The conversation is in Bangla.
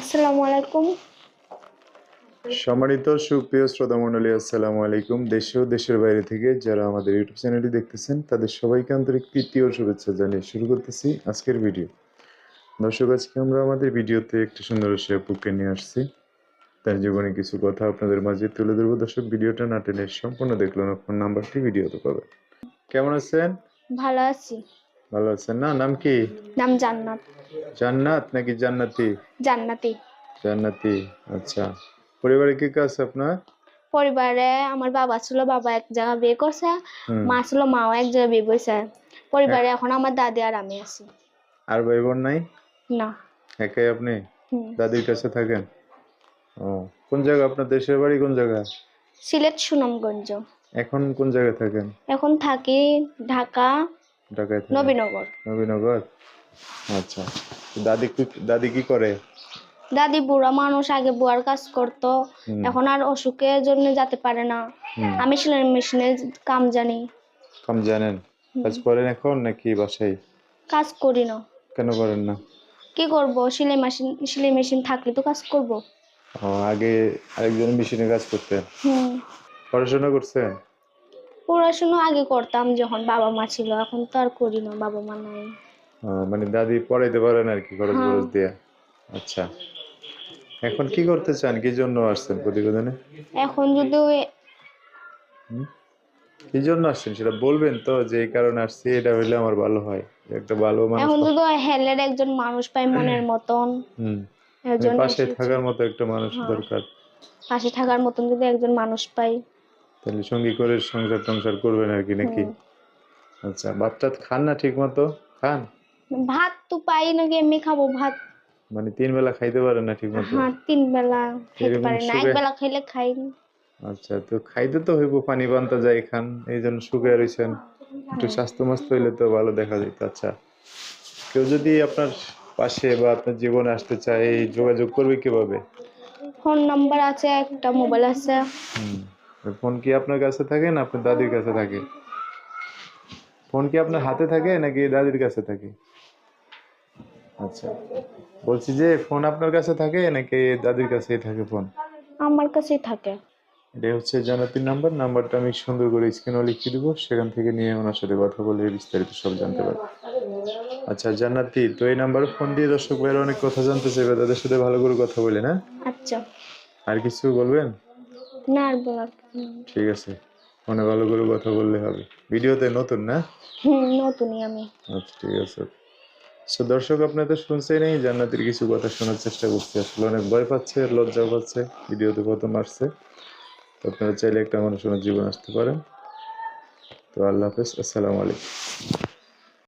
আসসালামু আলাইকুম সম্মানিত সুপ্রিয় শ্রোতা মণ্ডলী আসসালামু আলাইকুম দেশে ও দেশের বাইরে থেকে যারা আমাদের ইউটিউব চ্যানেলটি দেখতেছেন তাদের সবাইকে আন্তরিক প্রীতি ও শুভেচ্ছা জানিয়ে শুরু করতেছি আজকের ভিডিও। দর্শক আজকে আমরা আমাদের ভিডিওতে একটি সুন্দর আপুকে নিয়ে আসছি। তার জীবনে কিছু কথা আপনাদের মাঝে তুলে ধরবো। দর্শক ভিডিওটা না টেনে সম্পূর্ণ দেখলেন ফোন নাম্বারটি ভিডিওতে পাবেন। কেমন আছেন? ভালো আছি। ভালো আছেন? না নাম কি? নাম জান্নাত। জান্নাত নাকি জান্নাতি? জান্নাতি। জান্নাতি আচ্ছা। পরিবারে কি কাজ আপনার? পরিবারে আমার বাবা ছিল বাবা এক জায়গায় বিয়ে করছে মা ছিল মাও এক জায়গায় বিয়ে করছে। পরিবারে এখন আমার দাদি আর আমি আছি। আর ভাই বোন নাই? না। একাই আপনি। দাদির কাছে থাকেন? ও কোন জায়গা? আপনার দেশের বাড়ি কোন জায়গা? সিলেট সুনামগঞ্জ। এখন কোন জায়গায় থাকেন? এখন থাকি ঢাকা ঢাকায় নবীনগর। নবীনগর? আচ্ছা। দাদি কি- দাদি কি করে? দাদি বুড়া মানুষ আগে বুয়ার কাজ করতো। এখন আর অসুখের জন্য যেতে পারে না। আমি সেলাই মেশিনে কাম জানি। কম জানেন? কাজ করেন এখন নাকি বাসায়? কাজ করি না। কেন করেন না? কি করব? সেলাই মেশিন সেলাই মেশিন থাকলে তো কাজ করব। আগে আরেকজন মেশিনে কাজ করতেন। হুম। পড়াশোনা করছেন? পড়াশোনা আগে করতাম যখন বাবা মা ছিল এখন তো আর করি না বাবা মা নাই। মানে দাদি পড়াইতে পারেন আর কি খরচ হ্যাঁ। খরচ দিয়ে। আচ্ছা। এখন কি করতে চান? কি জন্য আসছেন প্রতিবেদনে? এখন যদি ওই- কি জন্য আসছেন? সেটা বলবেন তো যে এই কারণে আসছি এটা হইলে আমার ভালো হয়। একটা ভালো মানুষ এখন যদি হেলের একজন মানুষ পাই মনের মতন হুম। পাশে থাকার মতো একটা মানুষ হ্যাঁ। দরকার। পাশে থাকার মতন যদি একজন মানুষ পাই। তাহলে সঙ্গী করে সংসার টংসার করবেন আর কি নাকি? আচ্ছা ভাত টাত খান না ঠিক মতো খান? ভাত তো পাই না এমনি খাব ভাত। মানে তিন বেলা খাইতে পারেন না ঠিক মতো হ্যাঁ তিন বেলা খেতে এরকম পারি না। এক বেলা খাইলে খাই আচ্ছা তো খাইতে তো হইব পানি পান্তা যাই খান এই জন্য শুকিয়ে রয়েছেন একটু স্বাস্থ্য মাস্ত হইলে তো ভালো দেখা যেত আচ্ছা। কেউ যদি আপনার পাশে বা আপনার জীবনে আসতে চায় যোগাযোগ করবে কীভাবে? ফোন নাম্বার আছে একটা মোবাইল আছে। হুম। ফোন কি আপনার কাছে থাকে না আপনার দাদির কাছে থাকে? ফোন কি আপনার হাতে থাকে নাকি দাদির কাছে থাকে? আচ্ছা বলছি যে ফোন আপনার কাছে থাকে নাকি দাদির কাছেই থাকে ফোন? আমার কাছেই থাকে। এটা হচ্ছে জানাতির নাম্বার। নাম্বারটা আমি সুন্দর করে স্ক্রিনে লিখে দেবো। সেখান থেকে নিয়ে ওনার সাথে কথা বলে বিস্তারিত সব জানতে পারবে। আচ্ছা জান্নাতি তো এই নাম্বারে ফোন দিয়ে দর্শক ভাইরা অনেক কথা জানতে চাইবে। তাদের সাথে ভালো করে কথা বলে না? আচ্ছা। আর কিছু বলবেন? না আর বলার ঠিক আছে ফোনে ভালো করে কথা বললে হবে। ভিডিওতে নতুন না? হুম নতুনই আমি। আচ্ছা ঠিক আছে। সো দর্শক আপনাদের শুনছেনই জান্নাতের কিছু কথা শোনার চেষ্টা করছি। আসলে অনেক ভয় পাচ্ছে লজ্জাও পাচ্ছে ভিডিওতে প্রথম আসছে তো আপনারা চাইলে একটা মানুষ ওনার জীবন আসতে পারেন। তো আল্লাহ হাফেজ আসসালামু আলাইকুম।